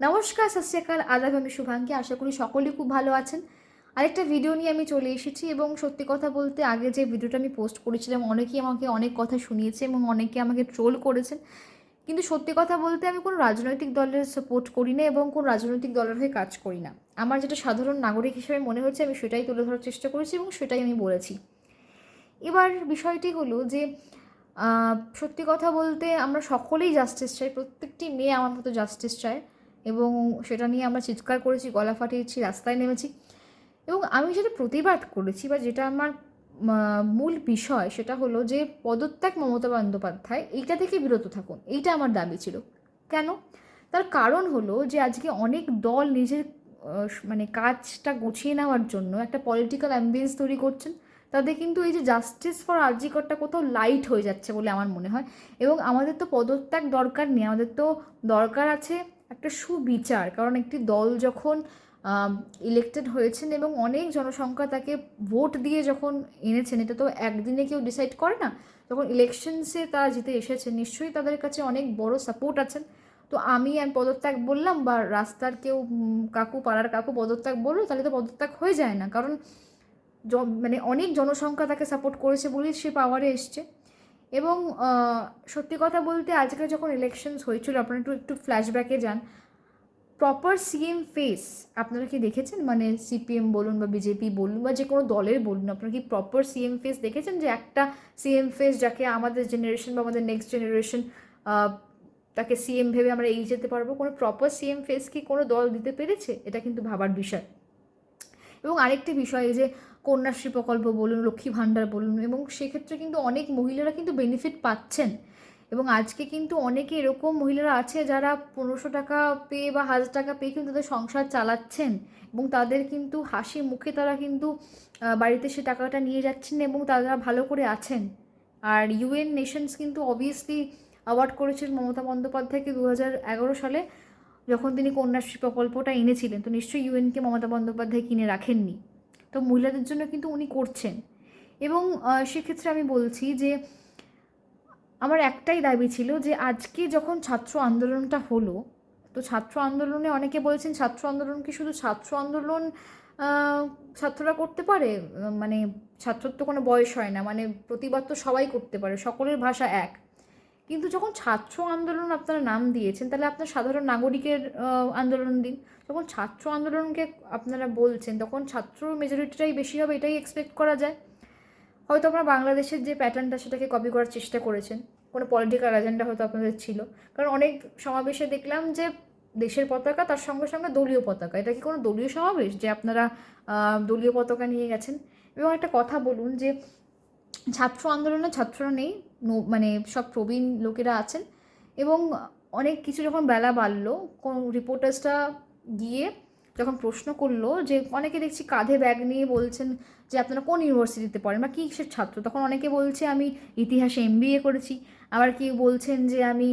নমস্কার, সত শ্রীকাল। আদাব আমি শুভাঙ্কি আশা করি সকলেই খুব ভালো আছেন। আরেকটা ভিডিও নিয়ে আমি চলে এসেছি এবং সত্যি কথা বলতে আগে যে ভিডিওটা আমি পোস্ট করেছিলাম, অনেকেই আমাকে অনেক কথা শুনিয়েছে এবং অনেকে আমাকে ট্রোল করেছেন। কিন্তু সত্যি কথা বলতে আমি কোনো রাজনৈতিক দলের সাপোর্ট করি না এবং কোনো রাজনৈতিক দলের হয়ে কাজ করি না। আমার যেটা সাধারণ নাগরিক হিসেবে মনে হচ্ছে আমি সেটাই তুলে ধরার চেষ্টা করেছি এবং সেটাই আমি বলেছি। এবার বিষয়টি হলো যে সত্যি কথা বলতে আমরা সকলেই জাস্টিস চাই। প্রত্যেকটি মেয়ে আমার মতো জাস্টিস চায়। এবং সেটা নিয়ে আমরা চিৎকার করেছি, গলা ফাটিয়েছি, রাস্তায় নেমেছি এবং আমি যেটা প্রতিবাদ করেছি বা যেটা আমার মূল বিষয় সেটা হলো যে পদত্যাগ মমতা বন্দ্যোপাধ্যায় এইটা থেকে বিরত থাকুন, এইটা আমার দাবি ছিল। কেন? তার কারণ হলো যে আজকে অনেক দল নিজের মানে কাজটা গুছিয়ে নেওয়ার জন্য একটা পলিটিক্যাল অ্যাম্বিয়েন্স তৈরি করছেন। তাদের কিন্তু এই যে জাস্টিস ফর আর্জিকরটা কোথাও লাইট হয়ে যাচ্ছে বলে আমার মনে হয় এবং আমাদের তো পদত্যাগ দরকার নেই, আমাদের তো দরকার আছে একটা সুবিচার। কারণ একটি দল যখন ইলেক্টেড হয়েছেন এবং অনেক জনসংখ্যা তাকে ভোট দিয়ে যখন এনেছেন, এটা তো একদিনে কেউ ডিসাইড করে না যখন ইলেকশনসে তারা জিতে এসেছেন। নিশ্চয়ই তাদের কাছে অনেক বড় সাপোর্ট আছেন। তো আমি আর পদত্যাগ বললাম বা রাস্তার কেউ কাকু, পাড়ার কাকু পদত্যাগ বলল, তাহলে তো পদত্যাগ হয়ে যায় না। কারণ মানে অনেক জনসংখ্যা তাকে সাপোর্ট করেছে বলেই সে পাওয়ারে এসছে। এবং সত্যি কথা বলতে আজকে যখন ইলেকশনস হয়েছিল, আপনারা একটু একটু ফ্ল্যাশব্যাকে যান। প্রপার সিএম ফেস আপনারা কি দেখেছেন? মানে সিপিএম বলুন বা বিজেপি বলুন বা যে কোনো দলের বলুন, আপনারা কি প্রপার সিএম ফেস দেখেছেন? যে একটা সিএম ফেস যাকে আমাদের জেনারেশন বা আমাদের নেক্সট জেনারেশন তাকে সিএম ভেবে আমরা এগিয়ে যেতে পারব? কোনো প্রপার সিএম ফেস কি কোনো দল দিতে পেরেছে? এটা কিন্তু ভাবার বিষয়। এবং আরেকটি বিষয় যে কন্যাশ্রী প্রকল্প বলুন, লক্ষ্মী ভাণ্ডার বলুন, এবং সেক্ষেত্রে কিন্তু অনেক মহিলারা কিন্তু বেনিফিট পাচ্ছেন। এবং আজকে কিন্তু অনেকে এরকম মহিলারা আছে যারা পনেরোশো টাকা পেয়ে বা হাজার টাকা পেয়ে কিন্তু তাদের সংসার চালাচ্ছেন এবং তাদের কিন্তু হাসি মুখে তারা কিন্তু বাড়িতে সে টাকাটা নিয়ে যাচ্ছেন এবং তারা ভালো করে আছেন। আর ইউএন নেশনস কিন্তু অবভিয়াসলি অ্যাওয়ার্ড করেছেন মমতা বন্দ্যোপাধ্যায়কে দু হাজার এগারো সালে। যখন তিনি কন্যাশ্রী প্রকল্পটা এনেছিলেন, তো নিশ্চয়ই ইউএনকে মমতা বন্দ্যোপাধ্যায় কিনে রাখেননি। তো মহিলাদের জন্য কিন্তু উনি করছেন। এবং সেক্ষেত্রে আমি বলছি যে, আমার একটাই দাবি ছিল যে, আজকে যখন ছাত্র আন্দোলনটা হলো, তো ছাত্র আন্দোলনে অনেকে বলছেন, ছাত্র আন্দোলন কি শুধু ছাত্র আন্দোলন ছাত্ররা করতে পারে? মানে ছাত্রর তো কোনো বয়স হয় না মানে প্রতিবাদ তো সবাই করতে পারে, সকলের ভাষা এক। কিন্তু যখন ছাত্র আন্দোলন আপনারা নাম দিয়েছেন, তাহলে আপনার সাধারণ নাগরিকের আন্দোলন দিন। যখন ছাত্র আন্দোলনকে আপনারা বলছেন, তখন ছাত্র মেজরিটিটাই বেশি হবে, এটাই এক্সপেক্ট করা যায়। হয়তো আপনারা বাংলাদেশের যে প্যাটার্নটা সেটাকে কপি করার চেষ্টা করেছেন। কোনো পলিটিক্যাল এজেন্ডা হয়তো আপনাদের ছিল। কারণ অনেক সমাবেশে দেখলাম যে দেশের পতাকা, তার সঙ্গে সঙ্গে দলীয় পতাকা। এটা কি কোনো দলীয় সমাবেশ? যে আপনারা দলীয় পতাকা নিয়ে গেছেন? এবং একটা কথা বলুন যে ছাত্র আন্দোলনে ছাত্ররা নেই মানে সব প্রবীণ লোকেরা আছেন এবং অনেক কিছু যখন বেলা বাড়লো, কোন রিপোর্টার্সটা গিয়ে যখন প্রশ্ন করল যে অনেকে দেখছি কাঁধে ব্যাগ নিয়ে বলছেন যে আপনারা কোন ইউনিভার্সিটিতে পড়েন বা কিসের ছাত্র? তখন অনেকে বলছে আমি ইতিহাসে এম করেছি। আবার কেউ বলছেন যে আমি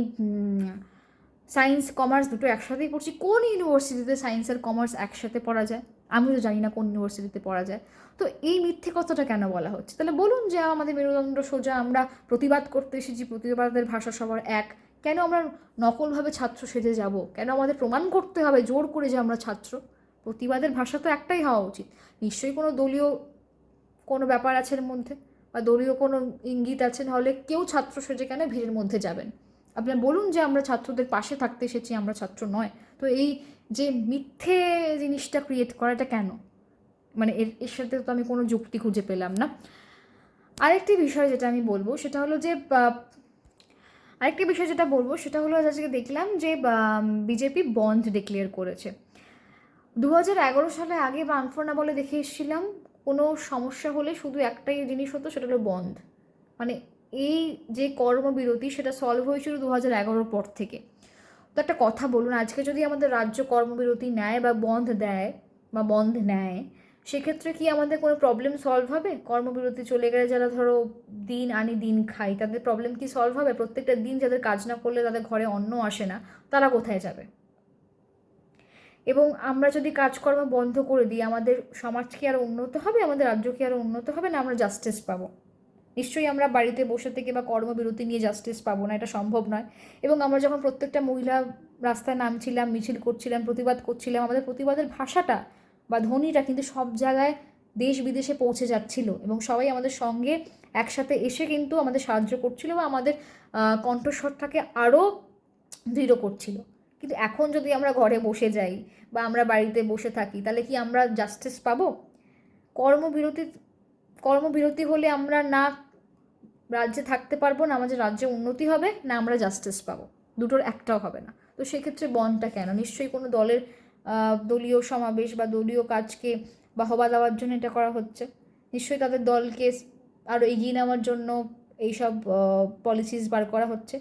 সায়েন্স কমার্স দুটো একসাথেই পড়ছি। কোন ইউনিভার্সিটিতে সায়েন্স আর কমার্স একসাথে পড়া যায়? আমি তো জানি না কোন ইউনিভার্সিটিতে পড়া যায়। তো এই মিথ্যে কথাটা কেন বলা হচ্ছে? তাহলে বলুন যে আমাদের মেরুদণ্ড সোজা, আমরা প্রতিবাদ করতে এসেছি, প্রতিবাদের ভাষা সবার এক। কেন আমরা নকলভাবে ছাত্র সেজে যাব? কেন আমাদের প্রমাণ করতে হবে জোর করে যে আমরা ছাত্র? প্রতিবাদের ভাষা তো একটাই হওয়া উচিত। নিশ্চয়ই কোনো দলীয় কোনো ব্যাপার আছে এর মধ্যে, বা দলীয় কোনো ইঙ্গিত আছে, নাহলে কেউ ছাত্র সেজে কেন ভিড়ের মধ্যে যাবেন? আপনার বলুন যে আমরা ছাত্রদের পাশে থাকতে এসেছি, আমরা ছাত্র নয়। তো এই যে মিথ্যে জিনিসটা ক্রিয়েট করাটা কেন? মানে এর এর সাথে তো আমি কোনো যুক্তি খুঁজে পেলাম না। আরেকটি বিষয় যেটা আমি বলব, সেটা হলো যে আরেকটি বিষয় যেটা বলব, সেটা হলো আজকে দেখলাম যে বিজেপি বন্ধ ডিক্লেয়ার করেছে। দু হাজার এগারো সালে আগে বানফোনা বলে দেখে এসেছিলাম, কোনো সমস্যা হলে শুধু একটাই জিনিস হতো, সেটা হলো বন্ধ মানে এই যে কর্মবিরতি সেটা সলভ হয়েছিল দু হাজার এগারোর পর থেকে। তো একটা কথা বলুন, আজকে যদি আমাদের রাজ্য কর্মবিরতি নেয় বা বন্ধ দেয় বা বন্ধ নেয়, সেক্ষেত্রে কি আমাদের কোনো প্রবলেম সলভ হবে? কর্মবিরতি চলে গেলে যারা ধরো দিন আনি দিন খাই তাদের প্রবলেম কি সলভ হবে? প্রত্যেকটা দিন যাদের কাজ না করলে তাদের ঘরে অন্ন আসে না, তারা কোথায় যাবে? এবং আমরা যদি কাজকর্ম বন্ধ করে দিই, আমাদের সমাজ কি আরও উন্নত হবে? আমাদের রাজ্য কি আরও উন্নত হবে না আমরা জাস্টিস পাবো? নিশ্চয়ই আমরা বাড়িতে বসে থেকে বা কর্মবিরতি নিয়ে জাস্টিস পাবো না, এটা সম্ভব নয়। এবং আমরা যখন প্রত্যেকটা মহিলা রাস্তায় নামছিলাম, মিছিল করছিলাম, প্রতিবাদ করছিলাম, আমাদের প্রতিবাদের ভাষাটা বা ধ্বনিটা কিন্তু সব জায়গায় দেশ বিদেশে পৌঁছে যাচ্ছিল এবং সবাই আমাদের সঙ্গে একসাথে এসে কিন্তু আমাদের সাহায্য করছিল বা আমাদের কণ্ঠস্বরটাকে আরও দৃঢ় করছিল। কিন্তু এখন যদি আমরা ঘরে বসে যাই বা আমরা বাড়িতে বসে থাকি, তাহলে কি আমরা জাস্টিস পাবো? কর্মবিরতি কর্মবিরতি হলে আমরা না রাজ্যে থাকতে পারব না, আমাদের রাজ্যে উন্নতি হবে, না আমরা জাস্টিস পাবো। দুটোর একটাও হবে না। তো সেক্ষেত্রে বনটা কেন? নিশ্চয়ই কোনো দলের দলীয় সমাবেশ বা দলীয় কাজকে বাহবা দেওয়ার জন্য এটা করা হচ্ছে। নিশ্চয়ই তাদের দলকে আরও এগিয়ে নেওয়ার জন্য এইসব পলিসিস বার করা হচ্ছে।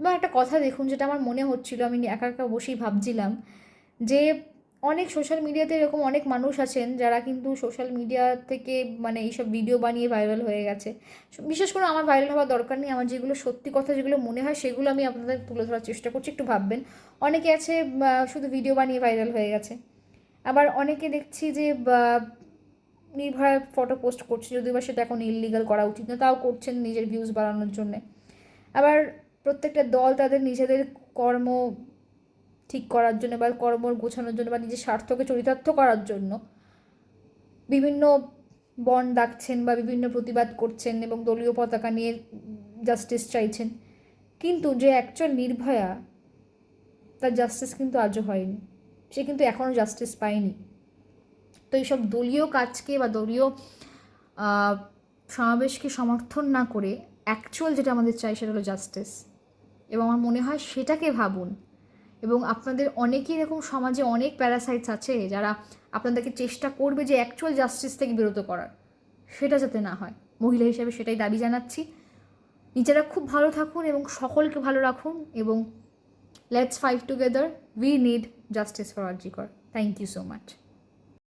এবং একটা কথা দেখুন, যেটা আমার মনে হচ্ছিল, আমি একা একা বসেই ভাবছিলাম যে অনেক সোশ্যাল মিডিয়াতে এরকম অনেক মানুষ আছেন যারা কিন্তু সোশ্যাল মিডিয়া থেকে মানে এইসব ভিডিও বানিয়ে ভাইরাল হয়ে গেছে। বিশেষ করে আমার ভাইরাল হওয়ার দরকার নেই, আমার যেগুলো সত্যি কথা যেগুলো মনে হয় সেগুলো আমি আপনাদের তুলে ধরার চেষ্টা করছি, একটু ভাববেন। অনেকে আছে শুধু ভিডিও বানিয়ে ভাইরাল হয়ে গেছে। আবার অনেকে দেখছি যে নির্ভয় ফটো পোস্ট করছে, যদিও বা সেটা এখন ইললিগাল করা উচিত না, তাও করছেন নিজের ভিউজ বাড়ানোর জন্যে। আবার প্রত্যেকটা দল তাদের নিজেদের কর্ম ঠিক করার জন্য বা কর্ম গোছানোর জন্য বা নিজের স্বার্থকে চরিতার্থ করার জন্য বিভিন্ন বন ডাকছেন বা বিভিন্ন প্রতিবাদ করছেন এবং দলীয় পতাকা নিয়ে জাস্টিস চাইছেন। কিন্তু যে অ্যাকচুয়াল নির্ভয়া, তার জাস্টিস কিন্তু আজও হয়নি। সে কিন্তু এখনও জাস্টিস পায়নি। তো এইসব দলীয় কাজকে বা দলীয় সমাবেশকে সমর্থন না করে অ্যাকচুয়াল যেটা আমাদের চাই সেটা হলো জাস্টিস এবং আমার মনে হয় সেটাকে ভাবুন এবং আপনাদের অনেকেই এরকম সমাজে অনেক প্যারাসাইটস আছে যারা আপনাদেরকে চেষ্টা করবে যে অ্যাকচুয়াল জাস্টিস থেকে বিরত করার। সেটা যাতে না হয়। মহিলা হিসাবে সেটাই দাবি জানাচ্ছি। নিজেরা খুব ভালো থাকুন এবং সকলকে ভালো রাখুন এবং let's fight together we need justice for RG Kar thank you so much